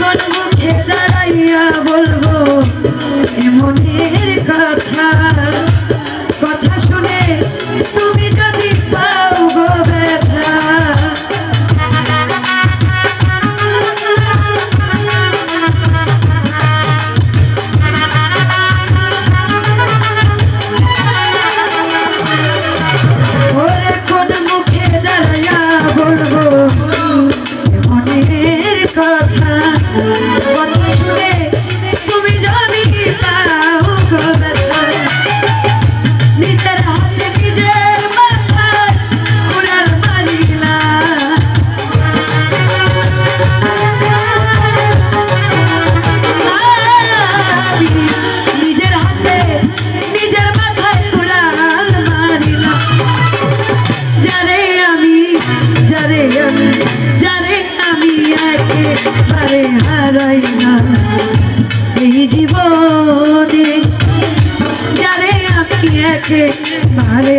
gonna. আমি যারে আমি একেবারে হারাই না। এই জীবনে যারে আমি একেবারে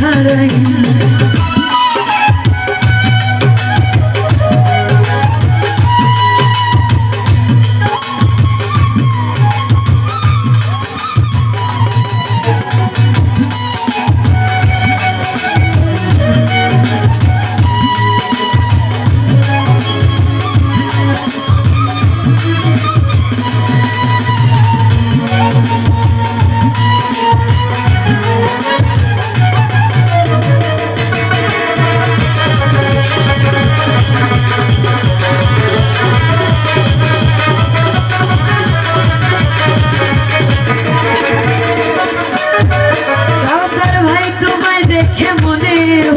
Harayın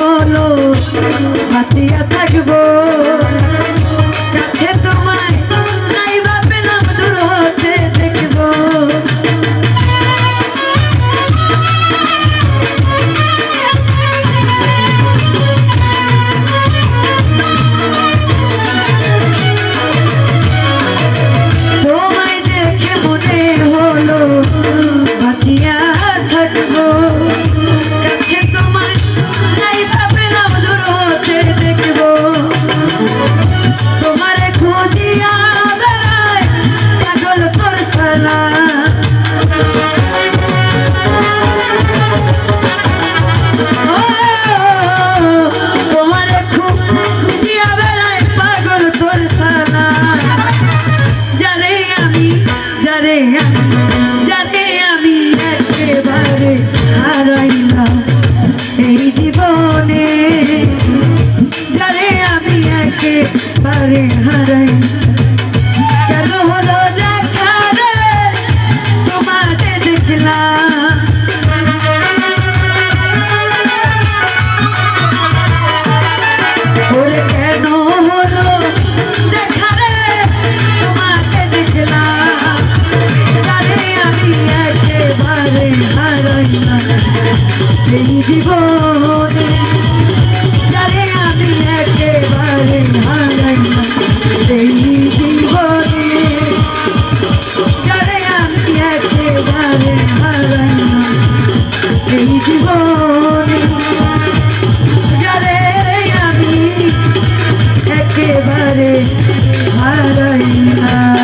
হলো হাতে একেবারে হারাই একেবারে হারাইয়া